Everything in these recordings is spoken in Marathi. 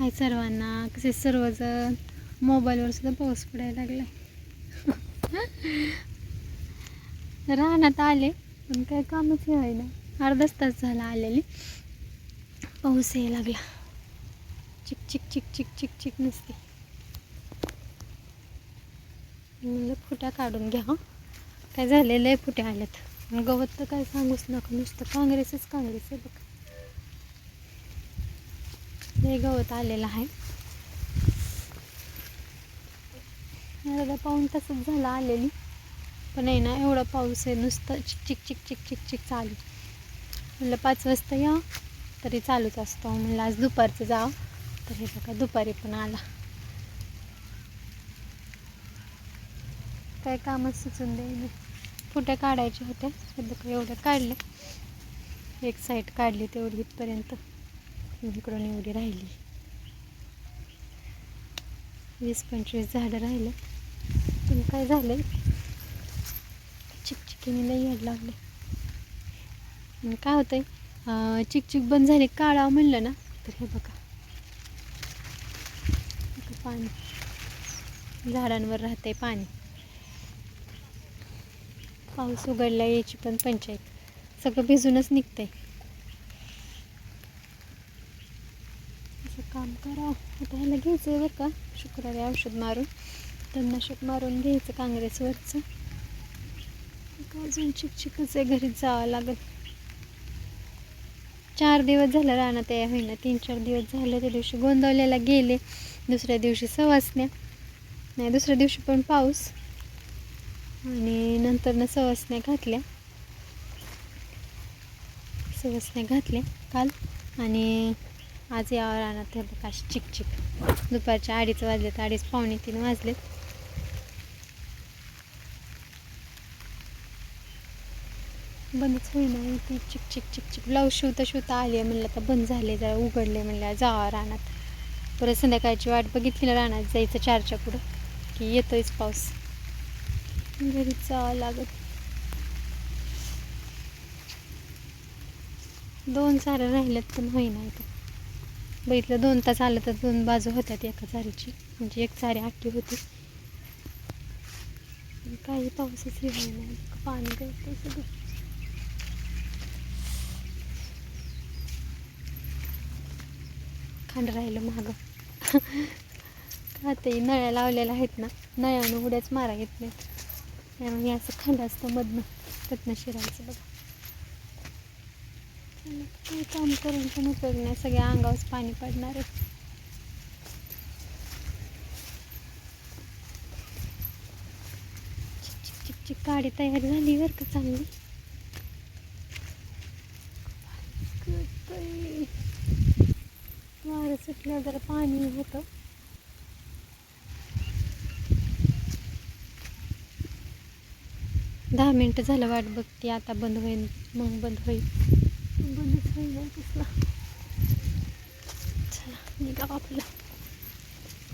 हाय सर्वांना. कसे सर्वजण? मोबाईलवर सुद्धा पाऊस पडायला लागला राहण्यात आले पण काय कामच हे ना अर्धाच तास झाला आलेली. पाऊस यायला लागला. चिक चिक चिक चिक चिक चिक नसते. म्हणजे फुट्या काढून घ्या हं. काय झालेलं आहे फुट्या आल्यात. गवत तर काय सांगूच नका. नुसतं काँग्रेसच काँग्रेस आहे बघ. हे गवत आलेलं आहे. अर्धा पाऊन तसंच झालं आलेली. पण आहे ना एवढा पाऊस आहे नुसतं चिक चिक चिक चिक चिक चिक चालू. म्हणलं पाच वाजता या तरी चालूच असतो. म्हणलं आज दुपारचं जावं तर हे बघा दुपारी पण आला. काय कामच सुचून देईन. फुट्या काढायच्या होत्या हे बघा एवढ्या काढल्या एक साईड काढली तेवढी इथपर्यंत. इकडून एवढी राहिली. वीस पंचवीस झाडं राहिले. पण काय झालं चिकचिकीने लई याड लागले आणि काय होतं आहे चिकचिक बंद झाली काळा म्हणलं ना तर हे बघा. इथं पाणी. झाडांवर राहते पाणी. पाऊस उघडला याची पण पंचायत. सगळं भिजूनच निघतंय. असं काम करा. आता ह्याला घ्यायचं आहे बरं का? शुक्रवारी औषध मारून. तणनाशक मारून घ्यायचं काँग्रेसवरचं. अजून चिकचिकच आहे घरीच जावं लागत चार दिवस झालं राहणं त्या होईना. तीन चार दिवस झाले त्या दिवशी गोंदवल्याला गेले. दुसऱ्या दिवशी सवासण्या. नाही दुसऱ्या दिवशी पण पाऊस. आणि नंतर न सवासण्या घातल्या. सवासण्या घातल्या काल. आणि आज या रानात हे बघा चिक चिकचिक. दुपारच्या अडीच वाजलेत अडीच पावणे तीन वाजलेत. बंदच होईना ती चिक चिक चिक चिक ब्लाऊज शिवता शिवता आली आहे म्हणलं आता बंद झाले जरा उघडले म्हणलं जावा रानात. परत संध्याकाळची वाट बघितली ना रानात जायचं चारच्या पुढं की येतोयच पाऊस. घरी जावं लागत. दोन सारं राहिल्यात पण होईना इथं. बघितलं दोन तास आलं तर दोन बाजू होत्यात एका चारीची. म्हणजे एक चारी आठी होती. काही पाऊसच हे पाणी द्यायचं सगळं. खांड राहिलं मागं. का ते नळ्या लावलेल्या आहेत ना. नळ्यानं उड्याच मारा घेत नाहीत. त्यामुळे असं खांड असतं मधनं. त्यातनं शिरायचं बघा. काही काम करून पण उपयोग नाही सगळ्या अंगावरच पाणी पडणार आहे. चिक चिक तयार झाली बरं का चांगली? वारं सुटलं जरा पाणी होतं. दहा मिनटं झालं वाट बघते आता बंद होईल मग बंद होईल. बंदच होईल नाही चला निघा आपलं.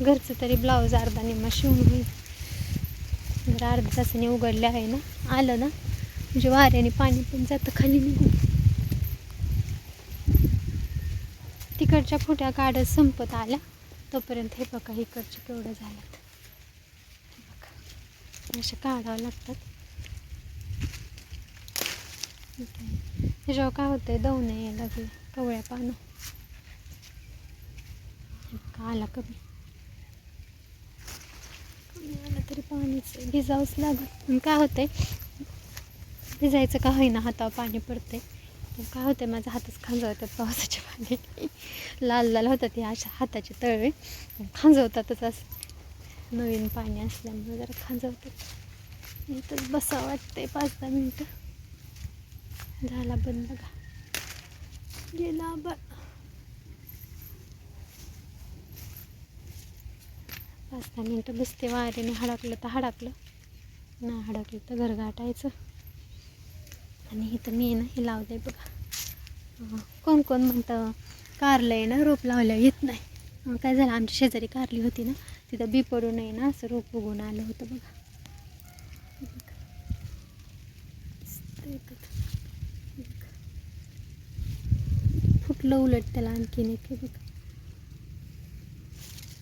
घरचं तरी ब्लाऊज अर्धा निम्मा शिवून होईल. जर अर्ध्या तासाने उघडले आहे ना आलं ना म्हणजे वाऱ्याने पाणी पण जातं खाली निघून. तिकडच्या फुट्या काढत संपत आल्या. तोपर्यंत हे बघा इकडचे केवढं झाल्यात. बघा अशा काढावं लागतात. त्याच्यावर काय होतंय नाही यायला लागले कवळ्या पानं. हे आला कमी? कमी आला तरी पाणीच भिजावंच लागत काय होतंय भिजायचं का होईना हातावर पाणी पडतंय. पण काय आहे माझा हातच खांजवतात पावसाच्या पाणी. लाल लाल होतात हे अशा हाताचे तळवे खांजवतातच असं. नवीन पाणी असल्यामुळे जरा खांजवतात. इथंच बसावं वाटतंय पाच दहा मिनटं. झाला बंद बघा गेला बघ पाच दहा मिनटं बसते वाऱ्याने हडकलं तर हडकलं. नाही हडकलं तर घर गाठायचं आणि इथं मी ना हे लावलंय बघा. कोण कोण म्हणतं कारलं आहे ना रोप लावलं येत नाही. काय झालं आमच्या शेजारी कारली होती ना तिथं बी पडू नये ना असं रोप उगवून आलं होतं बघा हे बघा. मस्त येतात. हे बघा. फुटलं उलट त्याला आणखीन एक बघा.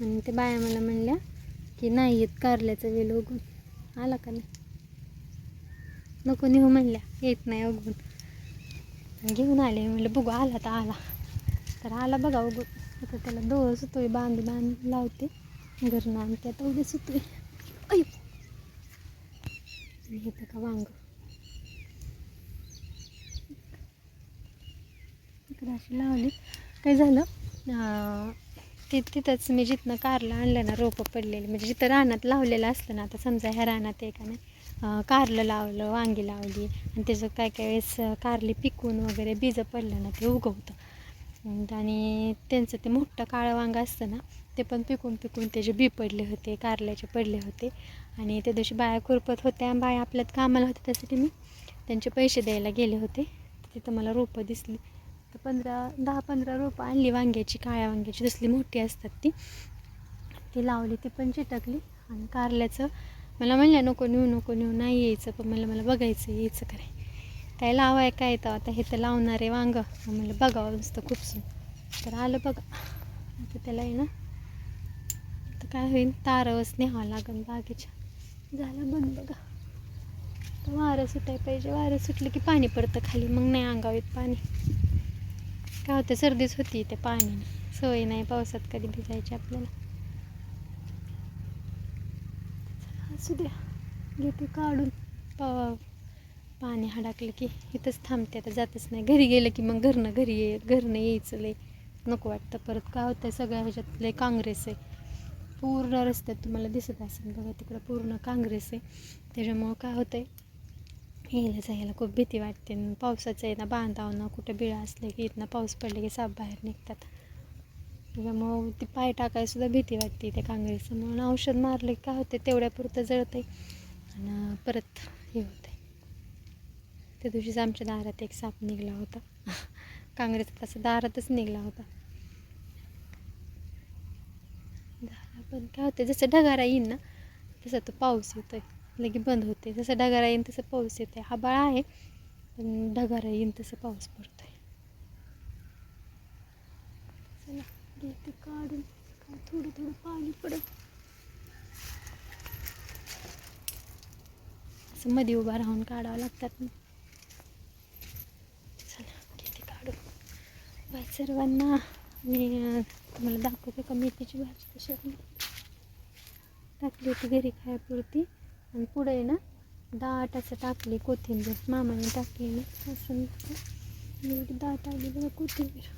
आणि ते बाया मला म्हणल्या की नाही येत कारल्याचं वेल उगून आला का नाही? नको नेऊ म्हणल्या येत नाही उगवून घेऊन आले. म्हणलं बघू आला तर आला. तर आला बघा उगून आता त्याला डोळं सुतोय बांध बांध लावते. घरनं आणते आता उद्या सुतोय. अय हे का वांग. इकडं अशी लावली. काय झालं? ते ति तिथंच मी जिथनं कारलं आणलं ना रोपं पडलेली. म्हणजे जिथं रानात लावलेलं असतं ना आता समजा ह्या रानात आहे का नाही कारलं लावलं वांगी लावली. आणि त्याचं काय काय वेळेस कारली पिकून वगैरे बीजं पडलं ना ते उगवतं. आणि त्यांचं ते मोठं काळं वांग असतं ना ते पण पिकून पिकून त्याचे बी पडले होते कारल्याचे पडले होते. आणि त्या दिवशी बाया खुरपत होत्या बाया आपल्यात कामाला होत्या त्यासाठी मी त्यांचे पैसे द्यायला गेले होते. तिथं मला रोपं दिसली. तर पंधरा दहा पंधरा रोपं आणली वांग्याची काळ्या वांग्याची. तसली मोठी असतात ती. ती लावली ती पण चिटकली. आणि कारल्याचं मला म्हणलं नको नेऊ नको नेऊ नाही यायचं पण मला मला बघायचं यायचं काय काय लावाय काय तर आता हे तर लावणार आहे वांग. मला म्हणलं बघावं नुसतं खूपसून तर आलं बघा. आता त्याला आहे ना तर काय होईल? तारवच न्यावं लागेल बागेच्या. झालं बंद बघा. तर वारं सुटायला पाहिजे. वारं सुटलं की पाणी पडतं खाली. मग नाही अंगावीत पाणी. काय होतं सर्दीच होती इथे पाण्याने. सवय नाही पावसात कधी भिजायची आपल्याला. असू द्या. घेते काढून. पा पाणी हाडाकलं की इथंच थांबते. आता जातच नाही. घरी गेलं की मग घरनं घरी ये घरनं यायचं लय. नको वाटतं परत. काय होतं सगळ्या ह्याच्यात लय काँग्रेस आहे. पूर्ण रस्त्यात तुम्हाला दिसत असेल बघा तिकडं पूर्ण काँग्रेस आहे. त्याच्यामुळं काय होतं आहे यायला जायला खूप भीती वाटते. पावसाचं आहे ना बांधावं कुठं बिळा असले की इथनं पाऊस पडले की साप बाहेर निघतात. त्यामुळं ती पाय टाकायसुद्धा भीती वाटते त्या काँग्रेसचं म्हणून औषध मारलं की काय होते तेवढ्यापुरतं जळतं आणि परत हे होतं त्या दिवशीच आमच्या दारात एक साप निघला होता. काँग्रेस तसा दारातच निघला होता. दारा पण काय होतं जसं ढगारा येईन ना तसं तो पाऊस येतोय. लगे बंद होते. जसं ढगारा येईन तसं पाऊस येते हा बाळा आहे पण ढगारा येईन तसं पाऊस पडतोय. चला घेते काढून. थोडं थोडं पाणी पडत असं मध्ये उभा राहून काढावं लागतात ना. चला किती काढू बाय सर्वांना. मी तुम्हाला दाखवते का मेथीची भाजी कशी टाकली होती घरी खायापुरती. आणि पुढे ना दाट असं टाकली कोथिंबीर. मामाने टाकली असं एवढी दाट आली बघा कोथिंबीर.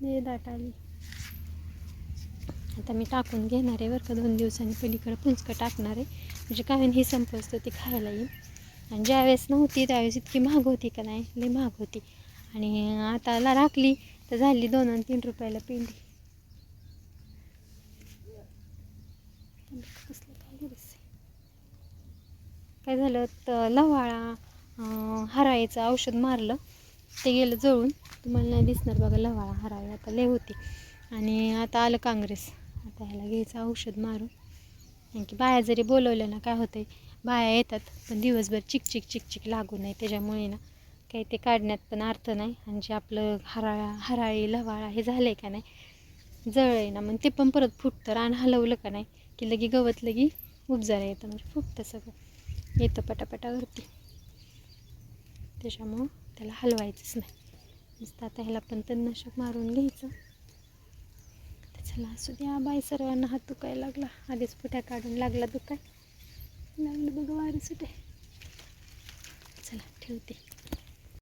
नाही दाट आली आता मी टाकून घेणार आहे बरं का दोन दिवसांनी पलीकडं पुंचकं टाकणार आहे. म्हणजे काय ही हे ती खायला येईल. आणि ज्यावेळेस नव्हती त्यावेळेस इतकी महाग होती का नाही लई महाग होती. आणि आता ला राखली तर झाली दोन आणि तीन रुपयाला पेंडी कसलं काय गरज आहे? काय झालं? तर लवाळा हराळीचं औषध मारलं. ते गेलं जळून. तुम्हाला नाही दिसणार बघा लवाळा हराळी आता लय होती. आणि आता आलं काँग्रेस. आता ह्याला घ्यायचं औषध मारून. कारण की बाया जरी बोलवलं ना काय होतंय? बाया येतात पण दिवसभर चिक चिक चिक चिक लागू नाही त्याच्यामुळे ना. काही ते काढण्यात पण अर्थ नाही. आणि जे आपलं हराळा हराळी लवाळा हे झालं आहे का नाही? जळ आहे ना. मग ते पण परत फुटतं. रान हलवलं का नाही? की लगी गवत लगी उपजायला येतं. म्हणजे फुटतं सगळं. येतं पटापटावरती. त्याच्यामुळं त्याला हलवायचंच नाही. नुसतं आता ह्याला पण तणनाशक मारून घ्यायचं. चला असू द्या बाई सर्वांना हात दुखायला लागला. आधीच पुट्या काढून लागला दुखाय. लागलं बघा वारं सुटे चला ठेवते.